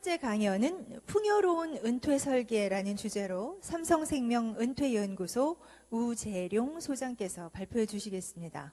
번째 강연은 풍요로운 은퇴 설계라는 주제로 삼성생명 은퇴연구소 우재룡 소장께서 발표해 주시겠습니다.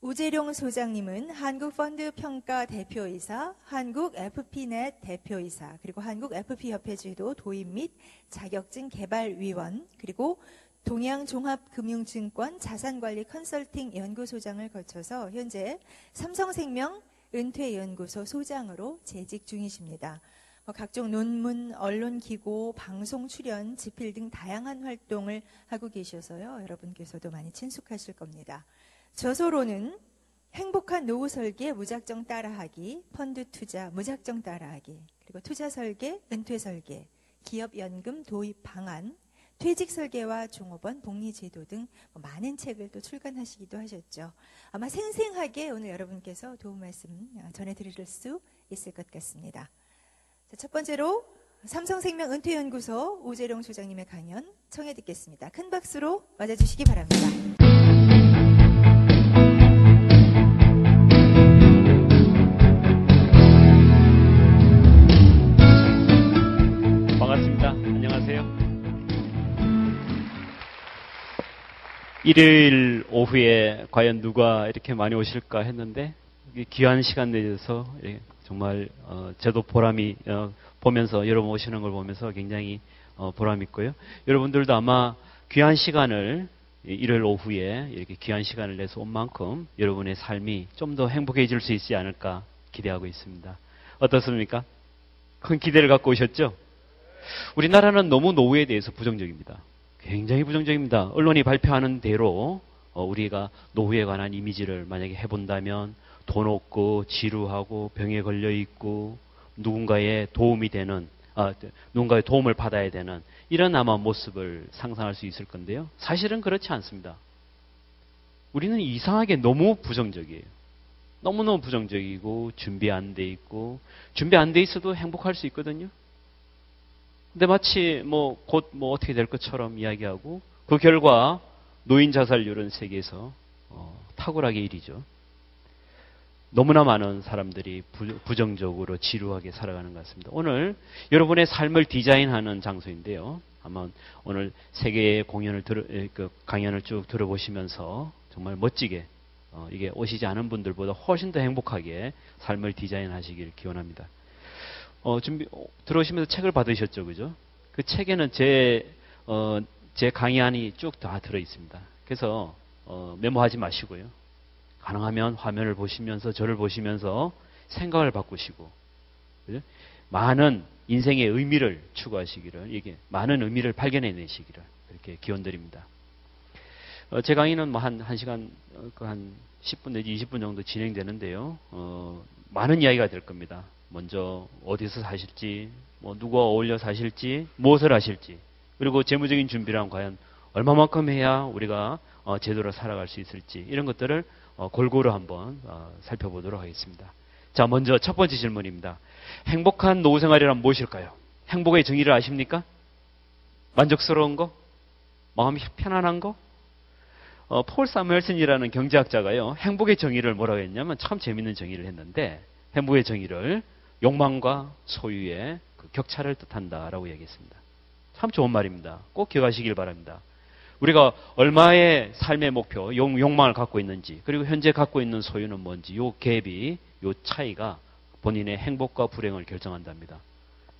우재룡 소장님은 한국펀드 평가 대표이사, 한국 FP넷 대표이사, 그리고 한국 FP협회 제도 도입 및 자격증 개발위원, 그리고 동양종합금융증권 자산관리 컨설팅 연구소장을 거쳐서 현재 삼성생명 은퇴연구소 소장으로 재직 중이십니다. 뭐 각종 논문, 언론 기고, 방송 출연, 집필 등 다양한 활동을 하고 계셔서요. 여러분께서도 많이 친숙하실 겁니다. 저서로는 행복한 노후 설계 무작정 따라하기, 펀드 투자 무작정 따라하기, 그리고 투자 설계, 은퇴 설계, 기업 연금 도입 방안, 퇴직 설계와 종업원 복리 제도 등뭐 많은 책을 또 출간하시기도 하셨죠. 아마 생생하게 오늘 여러분께서 도움 말씀 전해 드릴 수 있을 것 같습니다. 자, 첫 번째로 삼성생명 은퇴연구소 오재룡 소장님의 강연 청해 듣겠습니다. 큰 박수로 맞아주시기 바랍니다. 반갑습니다. 안녕하세요. 일요일 오후에 과연 누가 이렇게 많이 오실까 했는데 귀한 시간 내줘서 예, 정말 어, 저도 보람이 어, 보면서 여러분 오시는 걸 보면서 굉장히 어, 보람 있고요. 여러분들도 아마 귀한 시간을 일요일 오후에 이렇게 귀한 시간을 내서 온 만큼 여러분의 삶이 좀 더 행복해질 수 있지 않을까 기대하고 있습니다. 어떻습니까? 큰 기대를 갖고 오셨죠? 우리나라는 너무 노후에 대해서 부정적입니다. 굉장히 부정적입니다. 언론이 발표하는 대로 어, 우리가 노후에 관한 이미지를 만약에 해본다면 돈 없고 지루하고 병에 걸려 있고 누군가의 도움이 되는 아, 누군가의 도움을 받아야 되는 이런 아마 모습을 상상할 수 있을 건데요. 사실은 그렇지 않습니다. 우리는 이상하게 너무 부정적이에요. 너무너무 부정적이고 준비 안 돼 있고 준비 안 돼 있어도 행복할 수 있거든요. 근데 마치 뭐 곧뭐 어떻게 될 것처럼 이야기하고 그 결과 노인 자살률은 세계에서 어, 탁월하게 1위죠. 너무나 많은 사람들이 부, 정적으로 지루하게 살아가는 것 같습니다. 오늘 여러분의 삶을 디자인하는 장소인데요. 아마 오늘 세계의 공연을 들어, 그 강연을 쭉 들어보시면서 정말 멋지게 어, 이게 오시지 않은 분들보다 훨씬 더 행복하게 삶을 디자인하시길 기원합니다. 어, 준비 어, 들어오시면서 책을 받으셨죠, 그죠? 그 책에는 제, 어, 제 강의안이 쭉 다 들어 있습니다. 그래서 어, 메모하지 마시고요. 가능하면 화면을 보시면서 저를 보시면서 생각을 바꾸시고? 많은 인생의 의미를 추구하시기를 이게 많은 의미를 발견해내시기를 그렇게 기원드립니다. 어, 제 강의는 뭐 한 1시간 어, 그한 10분 내지 20분 정도 진행되는데요. 어, 많은 이야기가 될 겁니다. 먼저 어디서 사실지, 뭐 누가 어울려 사실지, 무엇을 하실지, 그리고 재무적인 준비란 과연 얼마만큼 해야 우리가 어, 제대로 살아갈 수 있을지 이런 것들을 어, 골고루 한번 어, 살펴보도록 하겠습니다. 자, 먼저 첫 번째 질문입니다. 행복한 노후 생활이란 무엇일까요? 행복의 정의를 아십니까? 만족스러운 거? 마음이 편안한 거? 어, 폴 사무엘슨이라는 경제학자가요, 행복의 정의를 뭐라고 했냐면 참 재밌는 정의를 했는데, 행복의 정의를 욕망과 소유의 그 격차를 뜻한다라고 얘기했습니다. 참 좋은 말입니다. 꼭 기억하시길 바랍니다. 우리가 얼마의 삶의 목표, 욕 망을 갖고 있는지, 그리고 현재 갖고 있는 소유는 뭔지, 요 갭이, 요 차이가 본인의 행복과 불행을 결정한답니다.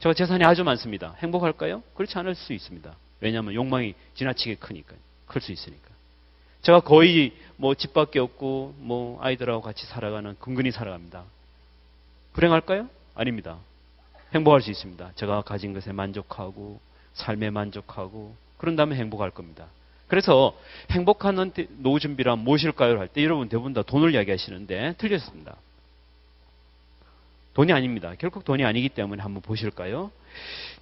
제가 재산이 아주 많습니다. 행복할까요? 그렇지 않을 수 있습니다. 왜냐하면 욕망이 지나치게 크니까, 클수 있으니까. 제가 거의 뭐 집밖에 없고, 뭐 아이들하고 같이 살아가는, 근근히 살아갑니다. 불행할까요? 아닙니다. 행복할 수 있습니다. 제가 가진 것에 만족하고, 삶에 만족하고, 그런 다음에 행복할 겁니다. 그래서 행복한 노후 준비란 무엇일까요? 할 때 여러분 대부분 다 돈을 이야기하시는데 틀렸습니다. 돈이 아닙니다. 결국 돈이 아니기 때문에 한번 보실까요?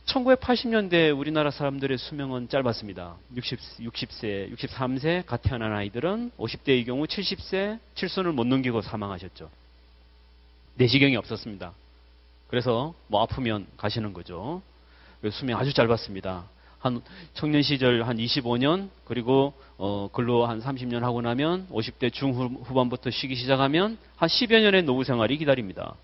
1980년대 우리나라 사람들의 수명은 짧았습니다. 60, 60세, 63세 갓 태어난 아이들은 50대의 경우 70세 칠순을 못 넘기고 사망하셨죠. 내시경이 없었습니다. 그래서 뭐 아프면 가시는 거죠. 수명 아주 짧았습니다. 한 청년 시절 한 25년 그리고 어 근로 한 30년 하고 나면 50대 중후반부터 쉬기 시작하면 한 10여 년의 노후 생활이 기다립니다.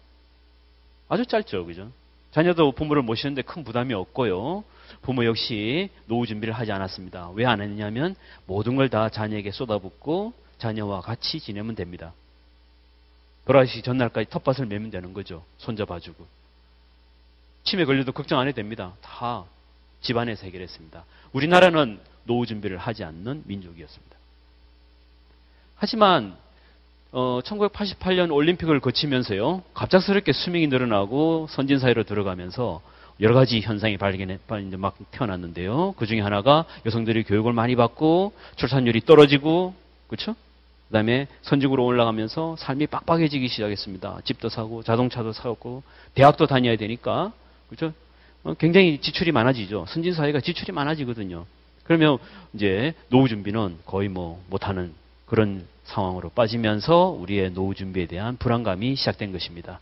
아주 짧죠, 그죠? 자녀도 부모를 모시는데 큰 부담이 없고요. 부모 역시 노후 준비를 하지 않았습니다. 왜 안 했냐면 모든 걸 다 자녀에게 쏟아붓고 자녀와 같이 지내면 됩니다. 돌아가시기 전날까지 텃밭을 매면 되는 거죠. 손자 봐주고. 치매 걸려도 걱정 안 해도 됩니다. 다 집안에서 해결했습니다. 우리나라는 노후 준비를 하지 않는 민족이었습니다. 하지만 어, 1988년 올림픽을 거치면서요, 갑작스럽게 수명이 늘어나고 선진 사회로 들어가면서 여러 가지 현상이 발견해 막 태어났는데요. 그 중에 하나가 여성들이 교육을 많이 받고 출산율이 떨어지고 그렇죠? 그다음에 선진국으로 올라가면서 삶이 빡빡해지기 시작했습니다. 집도 사고 자동차도 사고 대학도 다녀야 되니까 그렇죠? 어, 굉장히 지출이 많아지죠. 선진 사회가 지출이 많아지거든요. 그러면 이제 노후 준비는 거의 뭐 못하는 그런 상황으로 빠지면서 우리의 노후 준비에 대한 불안감이 시작된 것입니다.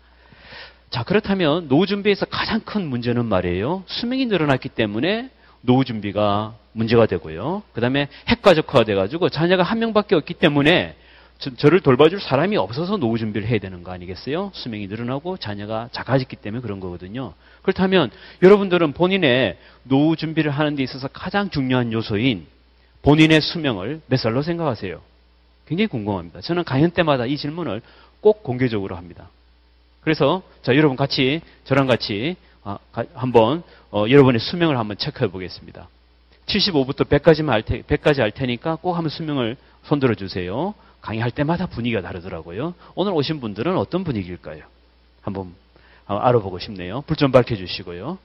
자, 그렇다면 노후 준비에서 가장 큰 문제는 말이에요. 수명이 늘어났기 때문에 노후 준비가 문제가 되고요. 그 다음에 핵가족화가 돼가지고 자녀가 한 명밖에 없기 때문에 저, 를 돌봐줄 사람이 없어서 노후 준비를 해야 되는 거 아니겠어요? 수명이 늘어나고 자녀가 작아졌기 때문에 그런 거거든요. 그렇다면 여러분들은 본인의 노후 준비를 하는 데 있어서 가장 중요한 요소인 본인의 수명을 몇 살로 생각하세요? 굉장히 궁금합니다. 저는 강연 때마다 이 질문을 꼭 공개적으로 합니다. 그래서 자 여러분 같이 저랑 같이 아, 한번 어, 여러분의 수명을 한번 체크해 보겠습니다. 75부터 100까지만 할 테, 100까지 할 테니까 꼭 한번 수명을 손들어 주세요. 강의할 때마다 분위기가 다르더라고요. 오늘 오신 분들은 어떤 분위기일까요? 한번 어, 알아보고 싶네요. 불 좀 밝혀주시고요.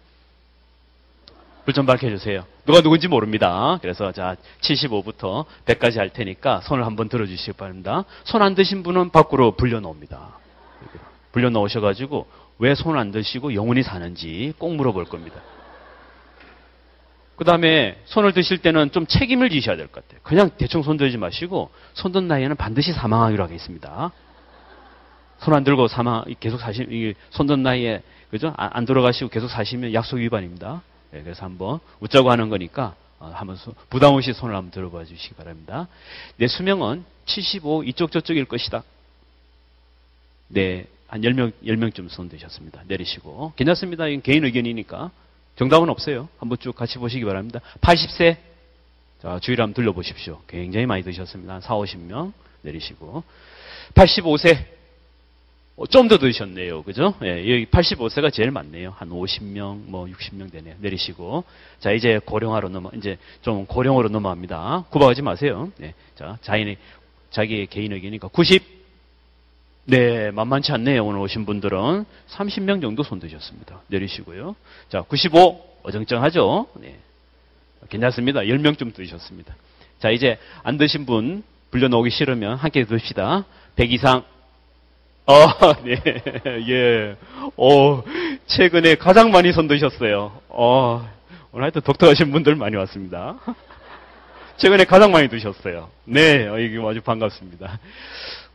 불 좀 밝혀주세요. 누가 누군지 모릅니다. 그래서 자 75부터 100까지 할 테니까 손을 한번 들어주시기 바랍니다. 손 안 드신 분은 밖으로 불려놓습니다. 불려놓으셔가지고 왜 손 안 드시고 영원히 사는지 꼭 물어볼 겁니다. 그 다음에 손을 드실 때는 좀 책임을 지셔야 될 것 같아요. 그냥 대충 손 들지 마시고 손든 나이에는 반드시 사망하기로 하겠습니다. 손 안 들고 사망 계속 사시 손든 나이에 그죠? 안, 안 돌아가시고 계속 사시면 약속 위반입니다. 네, 그래서 한번 웃자고 하는 거니까 어, 한번 부담 없이 손을 한번 들어봐 주시기 바랍니다. 내 수명은 75 이쪽 저쪽일 것이다. 네, 한 10명, 10명쯤 손 드셨습니다. 내리시고. 괜찮습니다. 이건 개인 의견이니까. 정답은 없어요. 한번 쭉 같이 보시기 바랍니다. 80세. 자, 주위를 한번 둘러보십시오. 굉장히 많이 드셨습니다. 한 4, 50명 내리시고. 85세. 어, 좀더 드셨네요. 그죠? 예, 여기 85세가 제일 많네요. 한 50명, 뭐 60명 되네요. 내리시고. 자, 이제 고령화로 넘어, 이제 좀 고령으로 넘어갑니다. 구박하지 마세요. 예, 자, 자인의, 자기의 개인 의견이니까 90. 네, 만만치 않네요. 오늘 오신 분들은 30명 정도 손 드셨습니다. 내리시고요. 자, 95 어정쩡하죠? 네. 괜찮습니다. 10명쯤 드셨습니다. 자, 이제 안 드신 분 불려놓기 싫으면 함께 듭시다. 100 이상. 어, 네, 예. 어, 최근에 가장 많이 손 드셨어요. 어, 오늘 하여튼 독특하신 분들 많이 왔습니다. 최근에 가장 많이 드셨어요. 네, 어, 이게 아주 반갑습니다.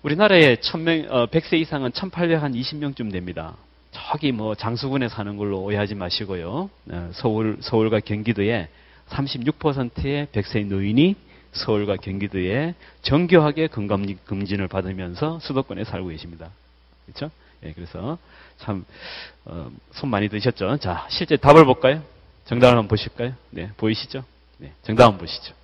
우리나라에 1000명, 어, 100세 이상은 1820명쯤 됩니다. 저기 뭐 장수군에 사는 걸로 오해하지 마시고요. 어, 서울, 서울과 경기도에 36%의 100세 노인이 서울과 경기도에 정교하게 건강검진을 받으면서 수도권에 살고 계십니다. 그렇죠? 예, 그래서 참, 어, 손 많이 드셨죠? 자, 실제 답을 볼까요? 정답을 한번 보실까요? 네, 보이시죠? 네, 정답 한번 보시죠.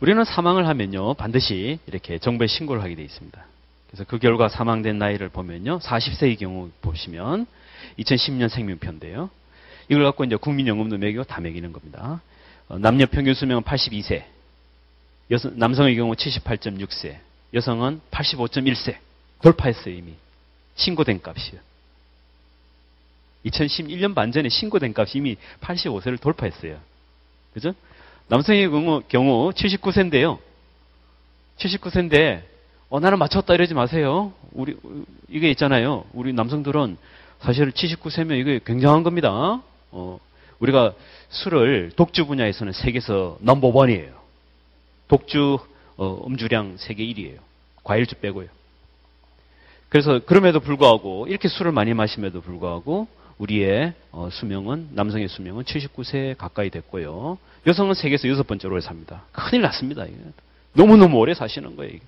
우리는 사망을 하면요, 반드시 이렇게 정부에 신고를 하게 되어 있습니다. 그래서 그 결과 사망된 나이를 보면요, 40세의 경우 보시면 2010년 생명표인데요. 이걸 갖고 이제 국민연금도 매기고 다 매기는 겁니다. 어, 남녀 평균 수명은 82세, 여성, 남성의 경우 78.6세, 여성은 85.1세 돌파했어요 이미 신고된 값이요. 2011년 반 전에 신고된 값이 이미 85세를 돌파했어요. 그죠? 남성의 경우, 경우 79세인데요. 79세인데, 어, 나는 맞췄다 이러지 마세요. 우리, 이게 있잖아요. 우리 남성들은 사실 79세면 이게 굉장한 겁니다. 어, 우리가 술을 독주 분야에서는 세계에서 넘버원이에요. 독주 어, 음주량 세계 1위예요. 과일주 빼고요. 그래서 그럼에도 불구하고 이렇게 술을 많이 마심에도 불구하고 우리의 어, 수명은 남성의 수명은 79세 가까이 됐고요. 여성은 세계에서 여섯 번째로 삽니다. 큰일 났습니다. 너무너무 오래 사시는 거예요.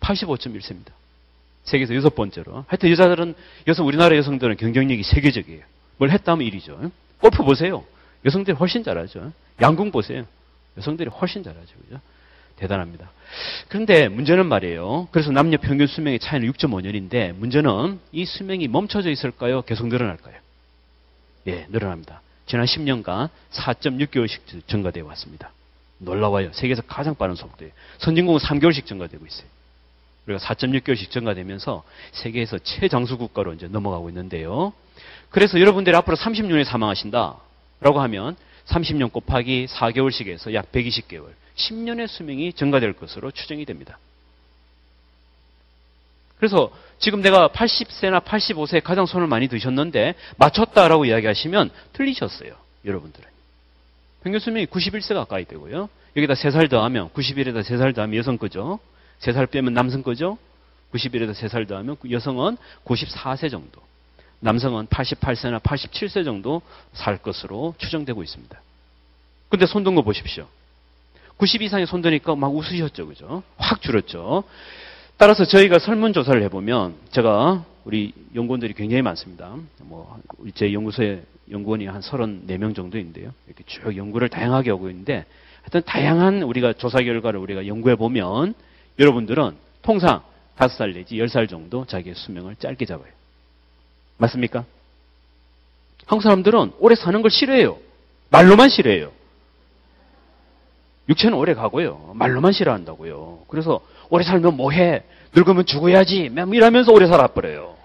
85.1세입니다. 세계에서 여섯 번째로. 하여튼 여자들은, 여성, 우리나라 여성들은 경쟁력이 세계적이에요. 뭘 했다 하면 일이죠. 골프 보세요. 여성들이 훨씬 잘하죠. 양궁 보세요. 여성들이 훨씬 잘하죠. 그죠? 대단합니다. 그런데 문제는 말이에요. 그래서 남녀 평균 수명의 차이는 6.5년인데 문제는 이 수명이 멈춰져 있을까요? 계속 늘어날까요? 예, 늘어납니다. 지난 10년간 4.6개월씩 증가되어 왔습니다. 놀라워요. 세계에서 가장 빠른 속도예요. 선진국은 3개월씩 증가되고 있어요. 우리가 4.6개월씩 증가되면서 세계에서 최장수 국가로 이제 넘어가고 있는데요. 그래서 여러분들이 앞으로 30년에 사망하신다. 라고 하면 30년 곱하기 4개월씩 해서 약 120개월. 10년의 수명이 증가될 것으로 추정이 됩니다. 그래서 지금 내가 80세나 85세 가장 손을 많이 드셨는데 맞췄다라고 이야기하시면 틀리셨어요. 여러분들은. 평균 수명이 91세 가까이 되고요. 여기다 3살 더하면 91에다 3살 더하면 여성 거죠. 3살 빼면 남성 거죠. 91에다 3살 더하면 여성은 94세 정도. 남성은 88세나 87세 정도 살 것으로 추정되고 있습니다. 근데 손든 거 보십시오. 90 이상의 손 드니까 막 웃으셨죠. 그죠? 확 줄었죠. 따라서 저희가 설문조사를 해보면 제가 우리 연구원들이 굉장히 많습니다. 뭐, 제 연구소에 연구원이 한 34명 정도인데요. 이렇게 쭉 연구를 다양하게 하고 있는데 하여튼 다양한 우리가 조사 결과를 우리가 연구해 보면 여러분들은 통상 5살 내지 10살 정도 자기의 수명을 짧게 잡아요. 맞습니까? 한국 사람들은 오래 사는 걸 싫어해요. 말로만 싫어해요. 육체는 오래 가고요. 말로만 싫어한다고요. 그래서 오래 살면 뭐해? 늙으면 죽어야지. 이러면서 오래 살아버려요.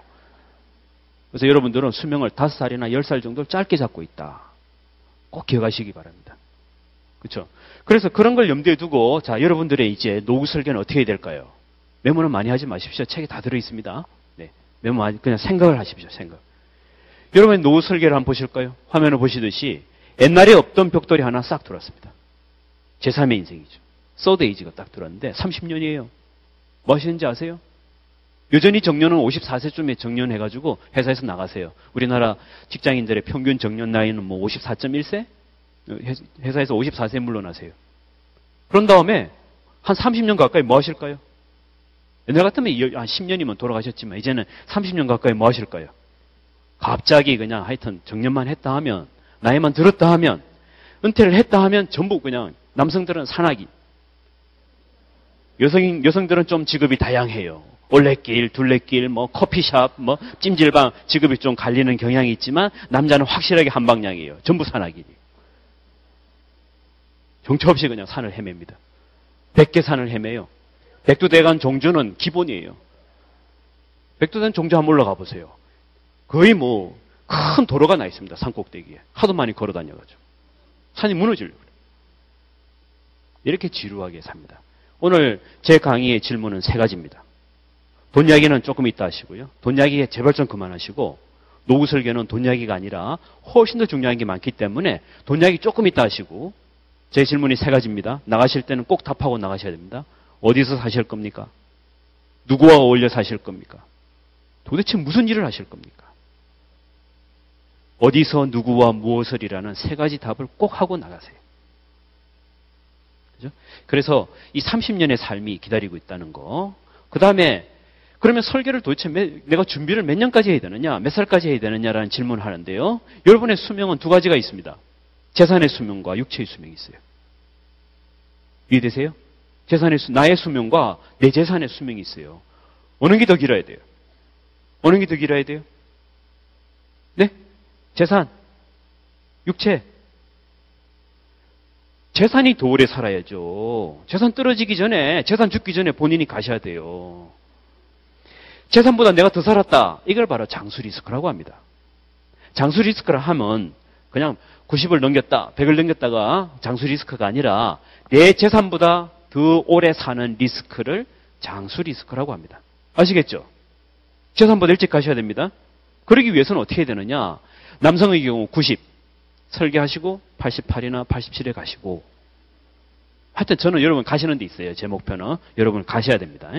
그래서 여러분들은 수명을 5살이나 10살 정도 짧게 잡고 있다. 꼭 기억하시기 바랍니다. 그렇죠? 그래서 그런 걸 염두에 두고 자 여러분들의 이제 노후 설계는 어떻게 해야 될까요? 메모는 많이 하지 마십시오. 책에 다 들어 있습니다. 네, 메모 그냥 생각을 하십시오. 생각. 여러분 노후 설계를 한번 보실까요? 화면을 보시듯이 옛날에 없던 벽돌이 하나 싹 들어왔습니다. 제3의 인생이죠. 서드 에이지가 딱 들어왔는데 30년이에요. 뭐 하시는지 아세요? 여전히 정년은 54세쯤에 정년해가지고 회사에서 나가세요. 우리나라 직장인들의 평균 정년 나이는 뭐 54.1세? 회사에서 54세에 물러나세요. 그런 다음에 한 30년 가까이 뭐 하실까요? 옛날 같으면 한 10년이면 돌아가셨지만 이제는 30년 가까이 뭐 하실까요? 갑자기 그냥 하여튼 정년만 했다 하면 나이만 들었다 하면 은퇴를 했다 하면 전부 그냥 남성들은 산악인 여성 여성들은 좀 직업이 다양해요. 올레길, 둘레길, 뭐 커피숍, 뭐 찜질방 직업이 좀 갈리는 경향이 있지만 남자는 확실하게 한 방향이에요. 전부 산악인이. 정처 없이 그냥 산을 헤맵니다. 백개 산을 헤매요. 백두대간 종주는 기본이에요. 백두대간 종주 한번 올라가 보세요. 거의 뭐 큰 도로가 나 있습니다. 산 꼭대기에. 하도 많이 걸어 다녀가지고. 산이 무너지려고. 이렇게 지루하게 삽니다. 오늘 제 강의의 질문은 세 가지입니다. 돈 이야기는 조금 이따 하시고요. 돈 이야기 제발 좀 그만하시고 노후 설계는 돈 이야기가 아니라 훨씬 더 중요한 게 많기 때문에 돈 이야기 조금 이따 하시고 제 질문이 세 가지입니다. 나가실 때는 꼭 답하고 나가셔야 됩니다. 어디서 사실 겁니까? 누구와 어울려 사실 겁니까? 도대체 무슨 일을 하실 겁니까? 어디서 누구와 무엇을이라는 세 가지 답을 꼭 하고 나가세요. 그죠? 그래서 이 30년의 삶이 기다리고 있다는 거. 그 다음에 그러면 설계를 도대체 몇, 내가 준비를 몇 년까지 해야 되느냐, 몇 살까지 해야 되느냐라는 질문을 하는데요. 여러분의 수명은 두 가지가 있습니다. 재산의 수명과 육체의 수명이 있어요. 이해되세요? 재산의 수, 나의 수명과 내 재산의 수명이 있어요. 어느 게 더 길어야 돼요? 어느 게 더 길어야 돼요? 네? 재산, 육체. 재산이 더 오래 살아야죠. 재산 떨어지기 전에, 재산 죽기 전에 본인이 가셔야 돼요. 재산보다 내가 더 살았다. 이걸 바로 장수 리스크라고 합니다. 장수 리스크라 하면 그냥 90을 넘겼다, 100을 넘겼다가 장수 리스크가 아니라 내 재산보다 더 오래 사는 리스크를 장수 리스크라고 합니다. 아시겠죠? 재산보다 일찍 가셔야 됩니다. 그러기 위해서는 어떻게 해야 되느냐? 남성의 경우 90 설계하시고 88이나 87에 가시고 하여튼 저는 여러분 가시는 데 있어요. 제 목표는 여러분 가셔야 됩니다.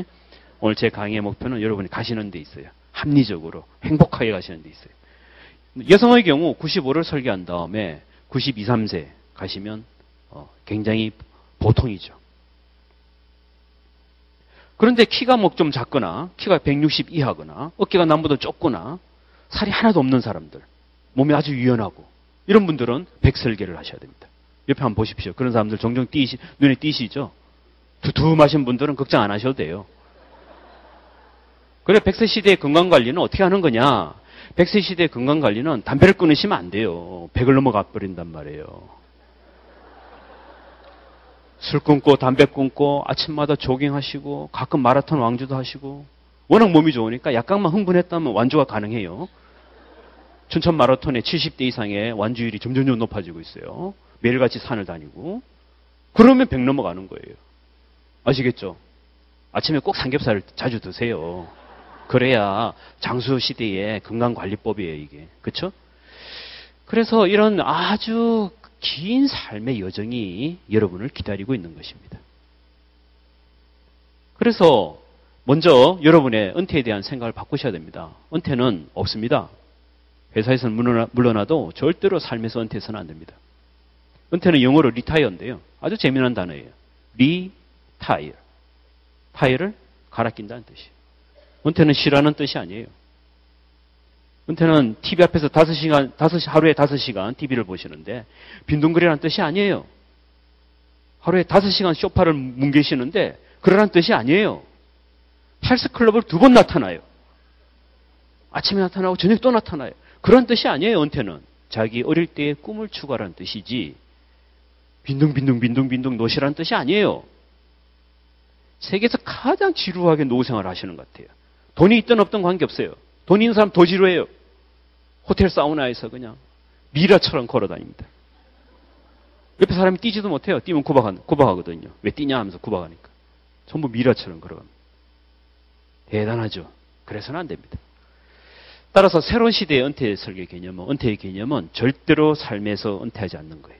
오늘 제 강의의 목표는 여러분이 가시는 데 있어요. 합리적으로 행복하게 가시는 데 있어요. 여성의 경우 95를 설계한 다음에 92, 3세 가시면 어, 굉장히 보통이죠. 그런데 키가 뭐 좀 작거나 키가 160 이하거나 어깨가 남보다 좁거나 살이 하나도 없는 사람들 몸이 아주 유연하고 이런 분들은 백설계를 하셔야 됩니다. 옆에 한번 보십시오. 그런 사람들 종종 띄시, 눈에 띄시죠? 두툼하신 분들은 걱정 안 하셔도 돼요. 그래, 백세 시대의 건강 관리는 어떻게 하는 거냐? 백세 시대의 건강 관리는 담배를 끊으시면 안 돼요. 백을 넘어가 버린단 말이에요. 술 끊고 담배 끊고 아침마다 조깅하시고 가끔 마라톤 왕주도 하시고 워낙 몸이 좋으니까 약간만 흥분했다면 완주가 가능해요. 춘천 마라톤의 70대 이상의 완주율이 점점점 높아지고 있어요. 매일같이 산을 다니고 그러면 백 넘어가는 거예요. 아시겠죠? 아침에 꼭 삼겹살을 자주 드세요. 그래야 장수 시대의 건강관리법이에요, 이게. 그쵸? 그래서 이런 아주 긴 삶의 여정이 여러분을 기다리고 있는 것입니다. 그래서 먼저 여러분의 은퇴에 대한 생각을 바꾸셔야 됩니다. 은퇴는 없습니다. 회사에서는 물러나도 절대로 삶에서 은퇴해서는 안 됩니다. 은퇴는 영어로 리타이어인데요. 아주 재미난 단어예요. 리타이어. 타이어를 갈아 낀다는 뜻이에요. 은퇴는 쉬라는 뜻이 아니에요. 은퇴는 TV 앞에서 5시간, 5시, 하루에 5시간 TV를 보시는데 빈둥거리라는 뜻이 아니에요. 하루에 5시간 쇼파를 뭉개시는데 그러란 뜻이 아니에요. 헬스클럽을 두 번 나타나요. 아침에 나타나고 저녁 또 나타나요. 그런 뜻이 아니에요, 은퇴는. 자기 어릴 때의 꿈을 추구하라는 뜻이지 빈둥빈둥 빈둥빈둥 노시라는 뜻이 아니에요. 세계에서 가장 지루하게 노후 생활을 하시는 것 같아요. 돈이 있든 없든 관계없어요. 돈 있는 사람 더 지루해요. 호텔 사우나에서 그냥 미라처럼 걸어 다닙니다. 옆에 사람이 뛰지도 못해요. 뛰면 구박하, 거든요 왜 뛰냐 하면서 구박하니까. 전부 미라처럼 걸어갑니다. 대단하죠. 그래서는 안 됩니다. 따라서 새로운 시대의 은퇴 설계 개념은, 은퇴의 개념은 절대로 삶에서 은퇴하지 않는 거예요.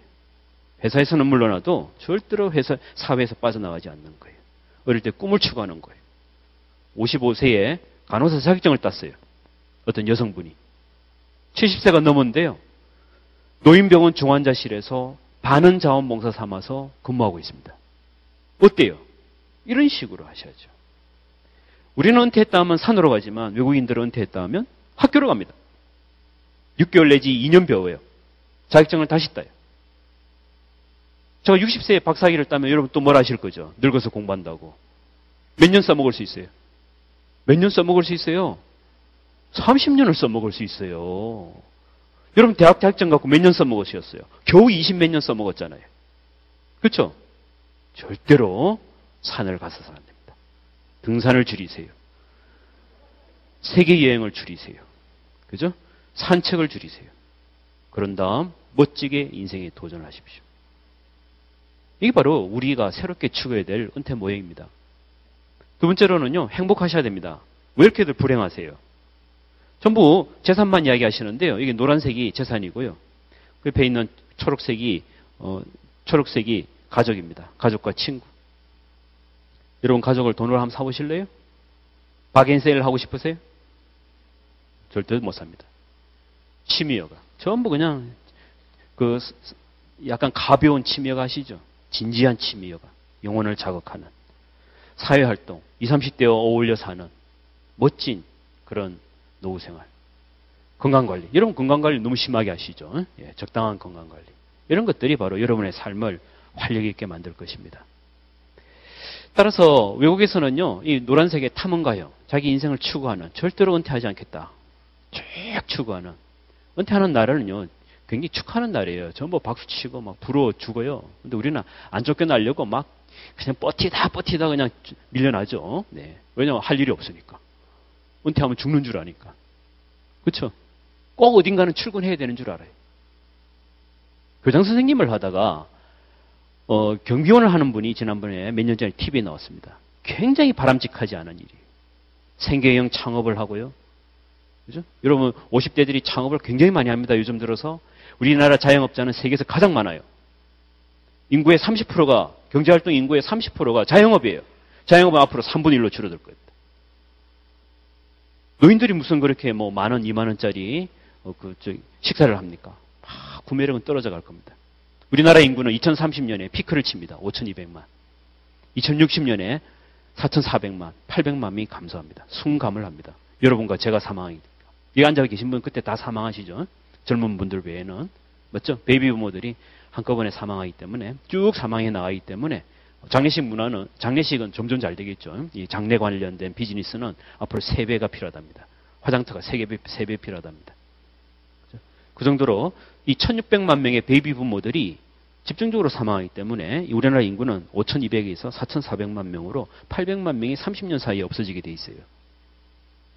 회사에서는 물러나도 절대로 회사, 사회에서 빠져나가지 않는 거예요. 어릴 때 꿈을 추구하는 거예요. 55세에 간호사 자격증을 땄어요. 어떤 여성분이. 70세가 넘었는데요. 노인병원 중환자실에서 반은 자원봉사 삼아서 근무하고 있습니다. 어때요? 이런 식으로 하셔야죠. 우리는 은퇴했다 하면 산으로 가지만 외국인들은 은퇴했다 하면 학교로 갑니다. 6개월 내지 2년 배워요. 자격증을 다시 따요. 제가 60세에 박사학위를 따면 여러분 또 뭘 하실 거죠? 늙어서 공부한다고. 몇 년 써먹을 수 있어요? 몇 년 써먹을 수 있어요? 30년을 써먹을 수 있어요. 여러분 대학 자격증 갖고 몇 년 써먹으셨어요? 겨우 20 몇 년 써먹었잖아요. 그렇죠? 절대로 산을 가서는 안 됩니다. 등산을 줄이세요. 세계 여행을 줄이세요. 그죠? 산책을 줄이세요. 그런 다음 멋지게 인생에 도전하십시오. 이게 바로 우리가 새롭게 추구해야 될 은퇴 모형입니다. 두 번째로는요, 행복하셔야 됩니다. 왜 이렇게들 불행하세요? 전부 재산만 이야기하시는데요. 이게 노란색이 재산이고요. 그 옆에 있는 초록색이, 어, 초록색이 가족입니다. 가족과 친구. 여러분 가족을 돈으로 한번 사보실래요? 바겐세일 하고 싶으세요? 절대 못 삽니다. 취미여가. 전부 그냥 그 약간 가벼운 취미여가 하시죠. 진지한 취미여가 영혼을 자극하는 사회활동, 20, 30대와 어울려 사는 멋진 그런 노후 생활. 건강관리. 여러분 건강관리 너무 심하게 하시죠? 예, 적당한 건강관리. 이런 것들이 바로 여러분의 삶을 활력 있게 만들 것입니다. 따라서 외국에서는요, 이 노란색의 탐험가요. 자기 인생을 추구하는, 절대로 은퇴하지 않겠다. 쭉 추구하는. 은퇴하는 날에는요, 굉장히 축하하는 날이에요. 전부 박수 치고 막 부러워 죽어요. 근데 우리는 안 쫓겨나려고 막 그냥 버티다 버티다 그냥 밀려나죠. 네. 왜냐면 할 일이 없으니까. 은퇴하면 죽는 줄 아니까. 그렇죠? 꼭 어딘가는 출근해야 되는 줄 알아요. 교장 선생님을 하다가 어, 경비원을 하는 분이 지난번에 몇 년 전에 TV에 나왔습니다. 굉장히 바람직하지 않은 일이에요. 생계형 창업을 하고요. 그죠? 여러분, 50대들이 창업을 굉장히 많이 합니다. 요즘 들어서. 우리나라 자영업자는 세계에서 가장 많아요. 인구의 30%가, 경제활동 인구의 30%가 자영업이에요. 자영업은 앞으로 3분의 1로 줄어들 거예요. 노인들이 무슨 그렇게 뭐 만 원, 이만 원짜리 어, 그, 저, 식사를 합니까? 아, 구매력은 떨어져 갈 겁니다. 우리나라 인구는 2030년에 피크를 칩니다. 5,200만. 2060년에 4,400만, 800만 명이 감소합니다. 순감을 합니다. 여러분과 제가 사망하니까. 여기 앉아 계신 분 그때 다 사망하시죠? 젊은 분들 외에는. 맞죠? 베이비 부모들이 한꺼번에 사망하기 때문에 쭉 사망해 나가기 때문에 장례식 문화는 장례식은 점점 잘 되겠죠. 이 장례 관련된 비즈니스는 앞으로 3배가 필요하답니다. 화장터가 3배, 3배 필요하답니다. 그 정도로 이 1600만 명의 베이비 부모들이 집중적으로 사망하기 때문에 우리나라 인구는 5200에서 4400만 명으로 800만 명이 30년 사이에 없어지게 돼 있어요.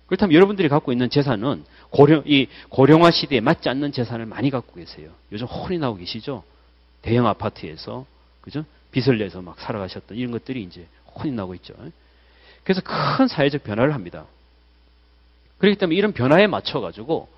그렇다면 여러분들이 갖고 있는 재산은 고령, 이 고령화 시대에 맞지 않는 재산을 많이 갖고 계세요. 요즘 혼이 나고 계시죠? 대형 아파트에서, 그죠? 빚을 내서 막 살아가셨던 이런 것들이 이제 혼이 나고 있죠. 그래서 큰 사회적 변화를 합니다. 그렇기 때문에 이런 변화에 맞춰가지고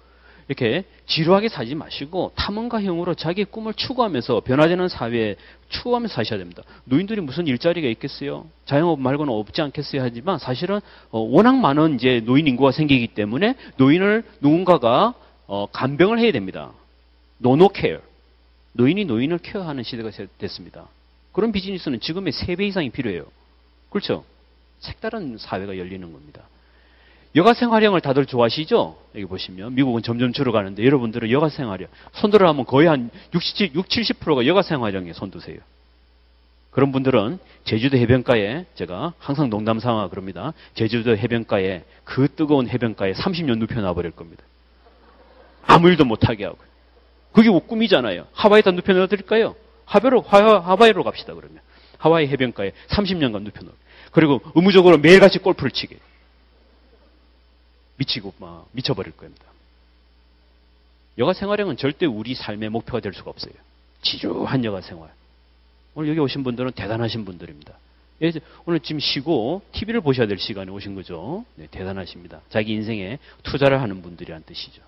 이렇게 지루하게 살지 마시고 탐험가형으로 자기의 꿈을 추구하면서 변화되는 사회에 추구하면서 사셔야 됩니다. 노인들이 무슨 일자리가 있겠어요? 자영업 말고는 없지 않겠어요? 하지만 사실은 어, 워낙 많은 이제 노인 인구가 생기기 때문에 노인을 누군가가 어, 간병을 해야 됩니다. 노노 케어. 노인이 노인을 케어하는 시대가 됐습니다. 그런 비즈니스는 지금의 3배 이상이 필요해요. 그렇죠? 색다른 사회가 열리는 겁니다. 여가 생활형을 다들 좋아하시죠? 여기 보시면 미국은 점점 줄어가는데 여러분들은 여가 생활형 손들어 하면 거의 한 60, 60 70%가 여가 생활형에 손드세요. 그런 분들은 제주도 해변가에 제가 항상 농담 삼아 그럽니다. 제주도 해변가에 그 뜨거운 해변가에 30년 눕혀 놔 버릴 겁니다. 아무 일도 못하게 하고. 그게 꿈이잖아요. 하와이에다 눕혀 놔 드릴까요? 하와이로, 하와이로 갑시다 그러면. 하와이 해변가에 30년간 눕혀 놓고. 그리고 의무적으로 매일같이 골프를 치게. 미치고 막 미쳐버릴 겁니다. 여가 생활형은 절대 우리 삶의 목표가 될 수가 없어요. 지루한 여가 생활. 오늘 여기 오신 분들은 대단하신 분들입니다. 예, 오늘 지금 쉬고 TV를 보셔야 될 시간에 오신 거죠. 네, 대단하십니다. 자기 인생에 투자를 하는 분들이란 뜻이죠.